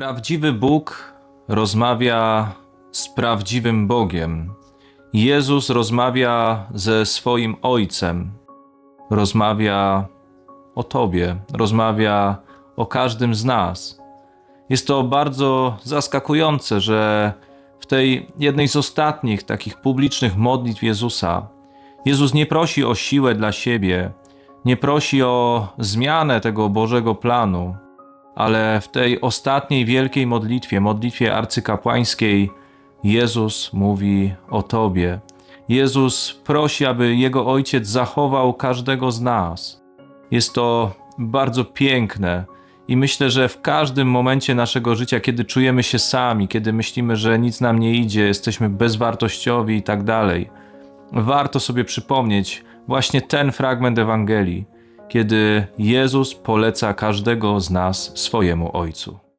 Prawdziwy Bóg rozmawia z prawdziwym Bogiem. Jezus rozmawia ze swoim Ojcem. Rozmawia o Tobie, rozmawia o każdym z nas. Jest to bardzo zaskakujące, że w tej jednej z ostatnich takich publicznych modlitw Jezusa, Jezus nie prosi o siłę dla siebie, nie prosi o zmianę tego Bożego planu, ale w tej ostatniej wielkiej modlitwie, modlitwie arcykapłańskiej, Jezus mówi o Tobie. Jezus prosi, aby Jego Ojciec zachował każdego z nas. Jest to bardzo piękne i myślę, że w każdym momencie naszego życia, kiedy czujemy się sami, kiedy myślimy, że nic nam nie idzie, jesteśmy bezwartościowi i tak dalej, warto sobie przypomnieć właśnie ten fragment Ewangelii, kiedy Jezus poleca każdego z nas swojemu Ojcu.